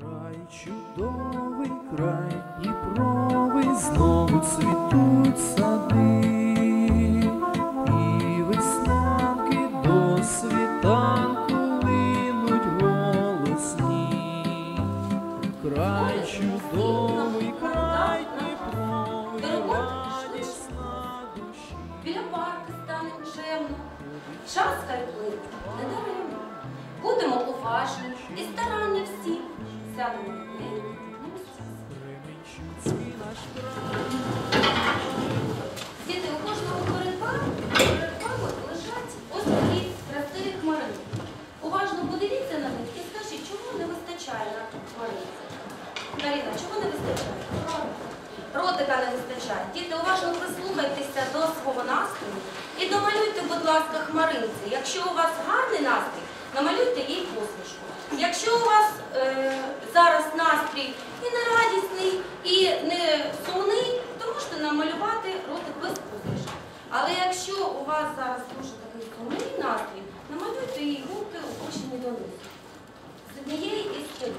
Край чудовий край Дніпровий, знову цвітуть сади, і веснянки до світанку линуть голосні. Край чудовий край Дніпровий, радість на душі. Біля парку стане чемно, час хай плине недаремно. Будемо уважні і старанні всі, Діти, у кожного перед лежать ось такі красиві хмаринки. Уважно подивіться на них і скажіть, чого не вистачає на хмаринці? Каріна, чого не вистачає? Ротика не вистачає. Діти, уважно прислухайтеся до свого настрою і домалюйте, будь ласка, хмаринці. Якщо у вас гарний настрій, намалюйте їй посмішку. Якщо у вас е, зараз настрій і не радісний, і не сумний, то можете намалювати ротик без посмішки. Але якщо у вас зараз дуже такий сумний настрій, намалюйте їй губки опущені донизу. З однієї із сторін.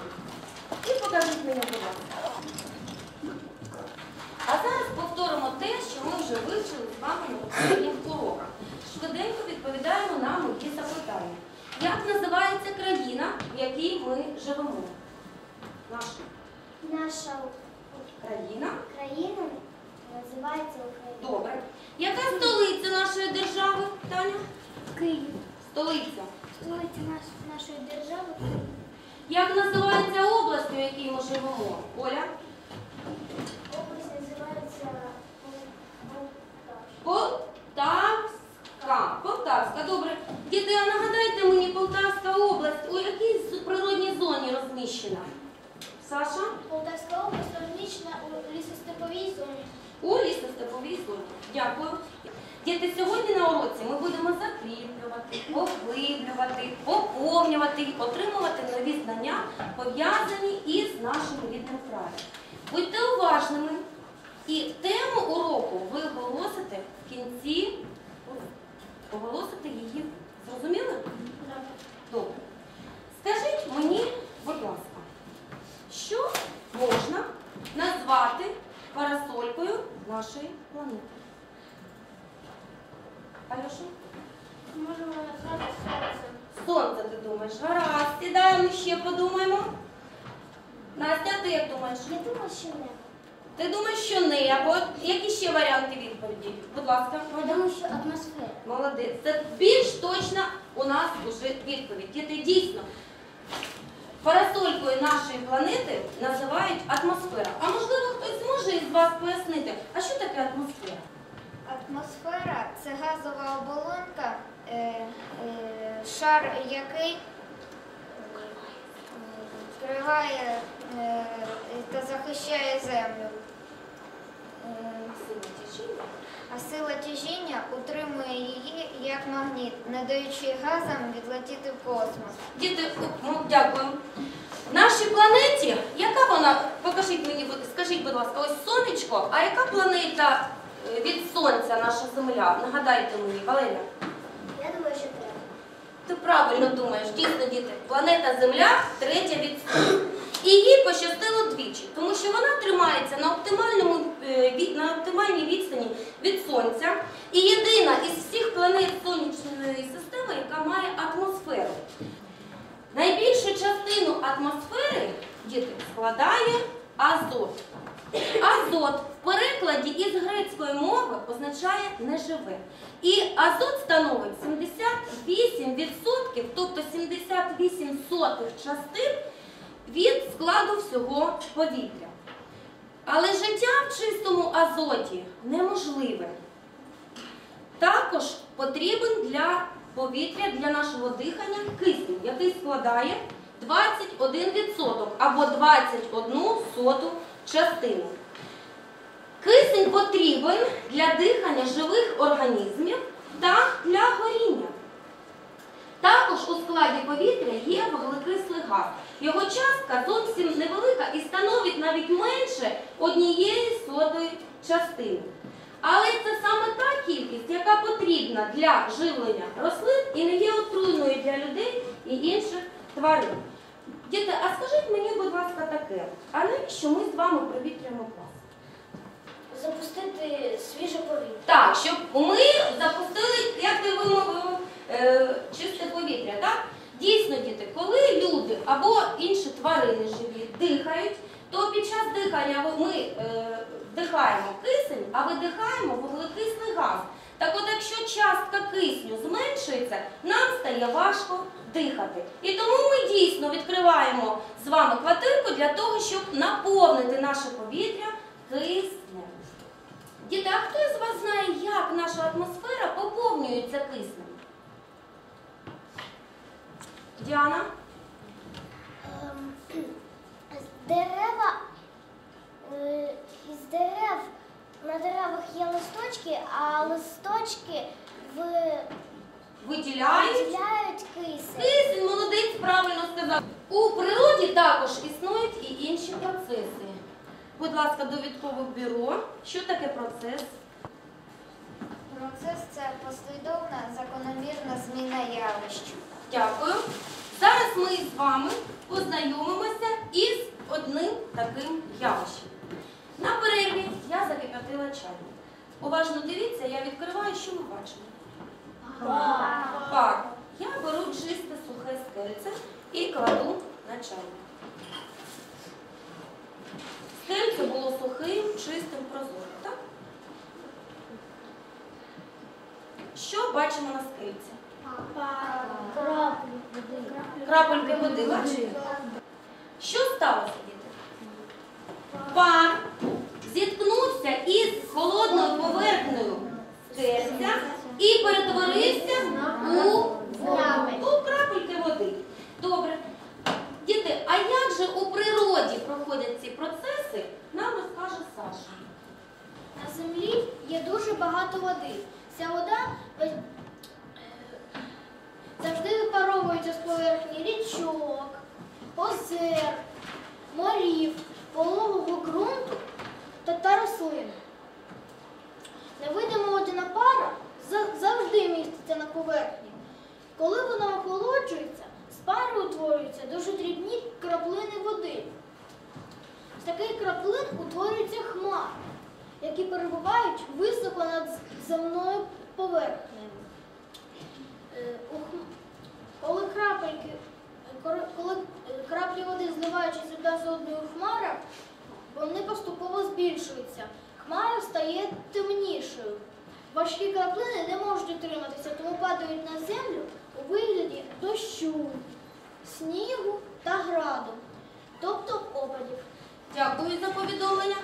І покажіть мені, будь ласка. А зараз повторимо те, що ми вже вивчили з вами на попередніх уроках. Швиденько відповідаємо на мої запитання. Як називається країна, в якій ми живемо? Наша Наша країна. країна називається Україна. Добре. Яка столиця нашої держави, Таня? Київ. Столиця. Столиця наш- нашої держави Київ. Як називається область, у якій ми живемо? Оля? Область називається Полтава. Полтавська. Полтавська, добре. Діти, а нагадайте мені, Полтавська область, у якій з- природній зоні розміщена? Саша? У лісостеповій зоні. У лісостеповій зоні. Дякую. Діти, сьогодні на уроці ми будемо закріплювати, поглиблювати, поповнювати і отримувати нові знання, пов'язані із нашим рідним краєм. Будьте уважними і тему уроку ви оголосите в кінці. Оголосите її. Зрозуміли? Добре. Скажіть мені, будь ласка, що можна назвати парасолькою нашої планети? Альоша? Можемо назвати сонцем. Сонце, ти думаєш? Гаразд, сідаємо ще подумаємо. Настя, ти як думаєш? Я думаю, що небо. Ти думаєш, що небо? Які ще варіанти відповіді? Будь ласка. Я думаю, що атмосфера. Молодець. Це більш точна у нас уже відповідь. Діти, дійсно, парасолькою нашої планети називають атмосфера. А можливо, хтось зможе із вас пояснити, а що таке атмосфера? Атмосфера це газова оболонка, е, е, шар який вкриває е, та захищає землю. Сила тяжіння. А сила тяжіння утримує її як магніт, не даючи газам відлетіти в космос. Діти, ну, дякую. В нашій планеті, яка вона, покажіть мені, скажіть, будь ласка, ось сонечко, а яка планета е, від сонця, наша Земля? Нагадайте мені, Валерія. Я думаю, що треба. Ти правильно думаєш, дійсно, діти. Планета Земля третя від Сонця. І їй пощастило двічі, тому що вона тримається на, оптимальному, на оптимальній відстані від Сонця. І єдина із всіх планет сонячної системи, яка має атмосферу. Найбільшу частину атмосфери діти складає азот. Азот в перекладі із грецької мови означає неживе. І азот становить 78%, тобто 78 сотих частин від складу всього повітря. Але життя в чистому азоті неможливе. Також потрібен для повітря, для нашого дихання кисень, який складає 21% або 21 соту частину. Кисень потрібен для дихання живих організмів та для горіння. Також у складі повітря є вуглекислий газ. Його частка зовсім невелика і становить навіть менше однієї сотої частини. Але це саме та кількість, яка потрібна для живлення рослин і не є отруйною для людей і інших тварин. Діти, а скажіть мені, будь ласка, таке, а навіщо ми з вами провітряємо клас? Запустити свіже повітря. Так, щоб ми запустили, як ти вимовив, е, чисте повітря, так? Дійсно, діти, коли люди або інші тварини живі дихають, то під час дихання ми е, вдихаємо кисень, а видихаємо вуглекислий газ. Так от, якщо частка кисню зменшується, нам стає важко дихати. І тому ми дійсно відкриваємо з вами квартирку для того, щоб наповнити наше повітря киснем. Діти, а хто із вас знає, як наша атмосфера поповнюється киснем? Діана? Дерева е, із дерев на деревах є листочки, а листочки в- Виділяють? виділяють кисень. Кисень, молодець, правильно сказав. У природі також існують і інші процеси. Будь ласка, довідкове бюро. Що таке процес? Процес це послідовна закономірна зміна явищ. Дякую. Зараз ми з вами познайомимося із одним таким явищем. На перерві я закип'ятила чайник. Уважно дивіться, я відкриваю, що ми бачимо. Пар. Я беру чисте сухе скельце і кладу на чайник. Скельце було сухим, чистим, прозорим, так? Що бачимо на скельці? Краплі. Крапельки води, бачите? Що сталося, діти? Пар зіткнувся із холодною поверхнею скельця і перетворився у у крапельки води. Добре. Діти, а як же у природі проходять ці процеси, нам розкаже Саша. На землі є дуже багато води. Ця вода е, завжди випаровується з поверхні річок, озер, морів, пологового ґрунту та, рослин. Невидима водяна пара завжди міститься на поверхні. Коли вона охолоджується, з пари утворюються дуже дрібні краплини води. З таких краплин утворюються хмари, які перебувають високо над земною поверхнею. Е, Коли крапельки, коли- е, краплі води зливаючись одна з одною в хмарах, вони поступово збільшуються. Хмара стає темнішою. Важкі краплини не можуть утриматися, тому падають на землю у вигляді дощу, снігу та граду, тобто опадів. Дякую за повідомлення.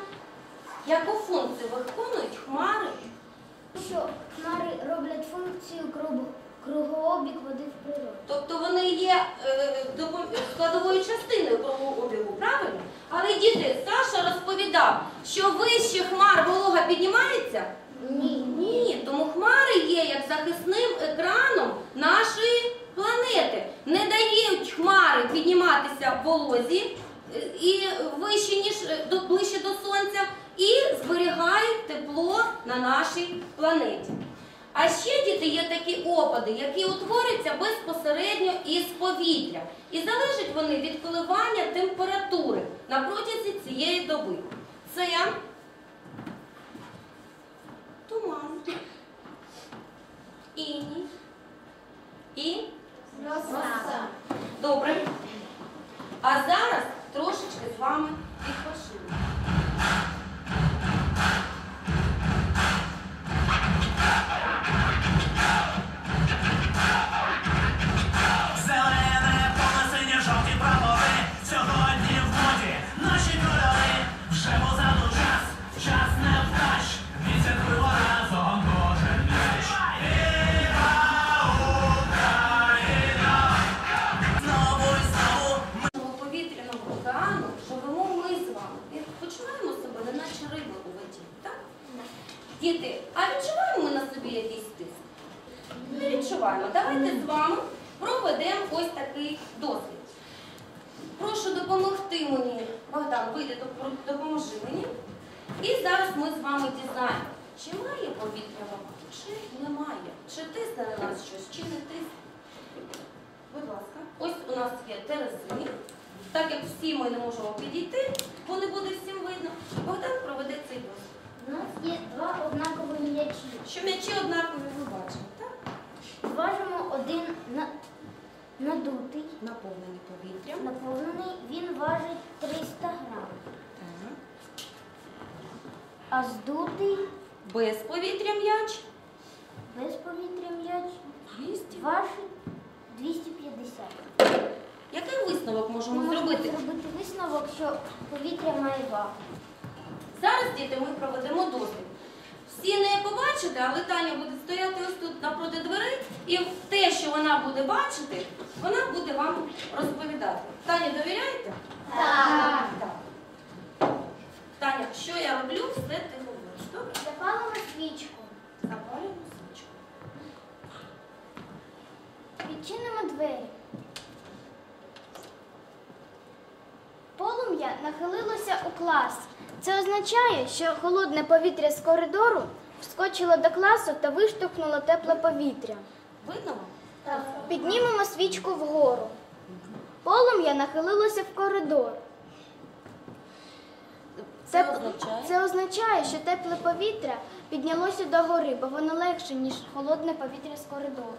Яку функцію виконують хмари? Що хмари роблять функцію кругообіг води в природі. Тобто вони є е, складовою частиною кругообігу, правильно? Але діти, Саша розповідав, що вище хмар волога піднімається? Ні. Ні, тому хмари є як захисним екраном нашої планети. Не дають хмари підніматися в волозі е, і вище, ніж е, ближче до сонця, і зберігають тепло на нашій планеті. А ще діти є такі опади, які утворюються безпосередньо із повітря. І залежать вони від коливання температури на протязі цієї доби. Це туман, іній і Роса. добре. А зараз трошечки з вами відпочинемо. Чи тисне на нас щось, чи не тисне. Будь ласка, ось у нас є терези. всі ми не можемо підійти, бо не буде всім видно, Богдан проведе цей досвід. У нас є два однакові м'ячі. Що м'ячі однакові ви бачите, так? Зважимо один на... надутий, Наповнені повітрям. наповнений, він важить 300 грам. Так. А здутий Без повітря м'яч. Без повітря м'яч 200. 250. Який висновок Ми можемо можемо зробити? зробити висновок, що повітря має вагу. Зараз, діти, ми проведемо дослід. Всі не побачите, але Таня буде стояти ось тут напроти дверей, і те, що вона буде бачити, вона буде вам розповідати. Таня, довіряєте? Так. Так. Таня, що я роблю, все ти говориш. Добре? Запалимо свічку. Запалюємо свічку. Відчинимо двері. Полум'я нахилилося у клас. Це означає, що холодне повітря з коридору вскочило до класу та виштовхнуло тепле повітря. Видно вам? Піднімемо свічку вгору. Полум'я нахилилося в коридор. Це означає? це означає, що тепле повітря піднялося до гори, бо воно легше, ніж холодне повітря з коридору.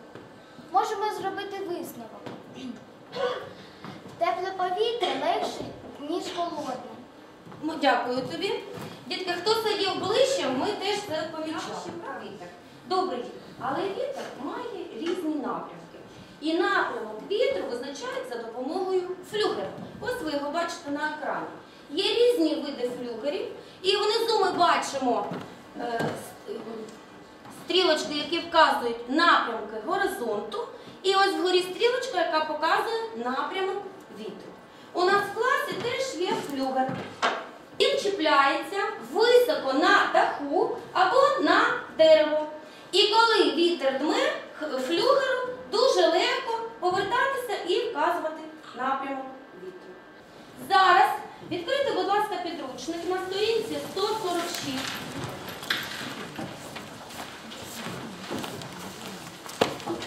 Можемо зробити висновок. Тепле повітря легше, ніж холодне. Ну, дякую тобі. Дітки, хто сидів ближче, ми теж це помічали. Добре, але вітер має різні напрямки. І напрямок вітру визначають за допомогою флюгера. Ось ви його бачите на екрані. Є різні види флюгерів, і внизу ми бачимо е, стрілочки, які вказують напрямки горизонту. І ось вгорі стрілочка, яка показує напрямок вітру. У нас в класі теж є флюгер. Він чіпляється високо на даху або на дерево. І коли вітер дме, флюгеру дуже легко повертатися і вказувати напрямок вітру. Зараз відкрийте, будь ласка, підручник на сторінці 146.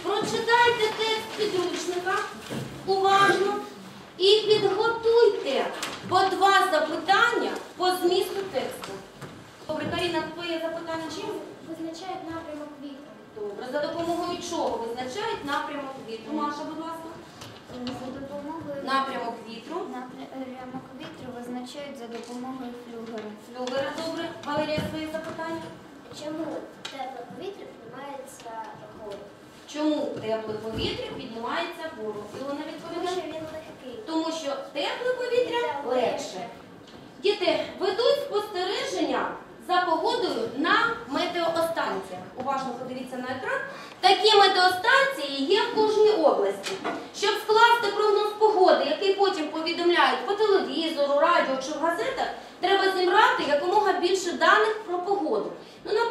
Прочитайте текст підручника уважно і підготуйте по два запитання по змісту тексту. Добре, Каріна, твоє запитання чим? Визначають напрямок вітру. Добре, за допомогою чого визначають напрямок вітру? Маша, будь ласка. За допомогою Напрямок вітру. напрямок вітру визначають за допомогою флюгера. Флюгера, добре. Валерія, своє запитання. Чому тепле повітря піднімається вгору? Чому тепле повітря піднімається вгору? Ілона відповідає. Тому що тепле повітря легше. Діти ведуть спостереження за погодою на метеостанціях. Уважно подивіться на екран. Такі метеостанції є в кожній області. Щоб скласти прогноз погоди, який потім повідомляють по телевізору, радіо чи в газетах, треба зібрати якомога більше даних про погоду.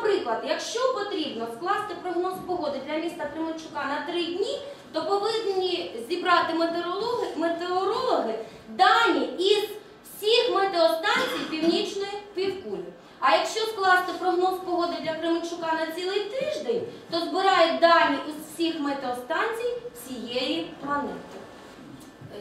Наприклад, якщо потрібно скласти прогноз погоди для міста Кременчука на три дні, то повинні зібрати метеорологи, метеорологи дані із всіх метеостанцій північної півкулі. А якщо скласти прогноз погоди для Кременчука на цілий тиждень, то збирають дані із всіх метеостанцій всієї планети.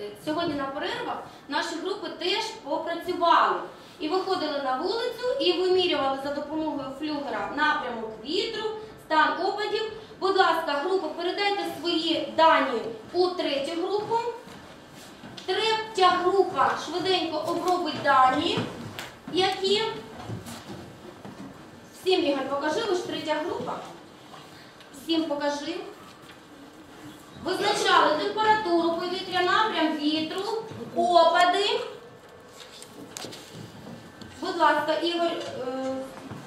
Е, Сьогодні на перервах наші групи теж попрацювали і виходили на вулицю і вимірювали за допомогою флюгера напрямок вітру, стан опадів. Будь ласка, групи, передайте свої дані у третю групу. Третя група швиденько обробить дані, які. Всім Ігор, покажи, ви ж третя група. Всім покажи. Визначали температуру повітря, напрям вітру, опади. Будь ласка, Ігор, е,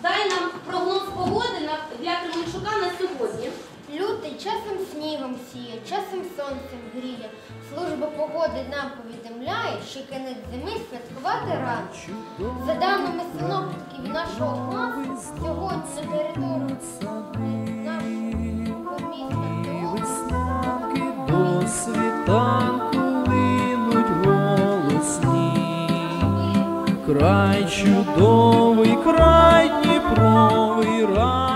дай нам прогноз погоди для Кременчука на сьогодні. Лютий часом снігом сіє, часом сонцем гріє. Служба погоди нам повідомляє, що кінець зими святкувати рано. За даними синоптиків нашого класу, сьогодні на території нашого міста Край чудовий, край Дніпровий, рай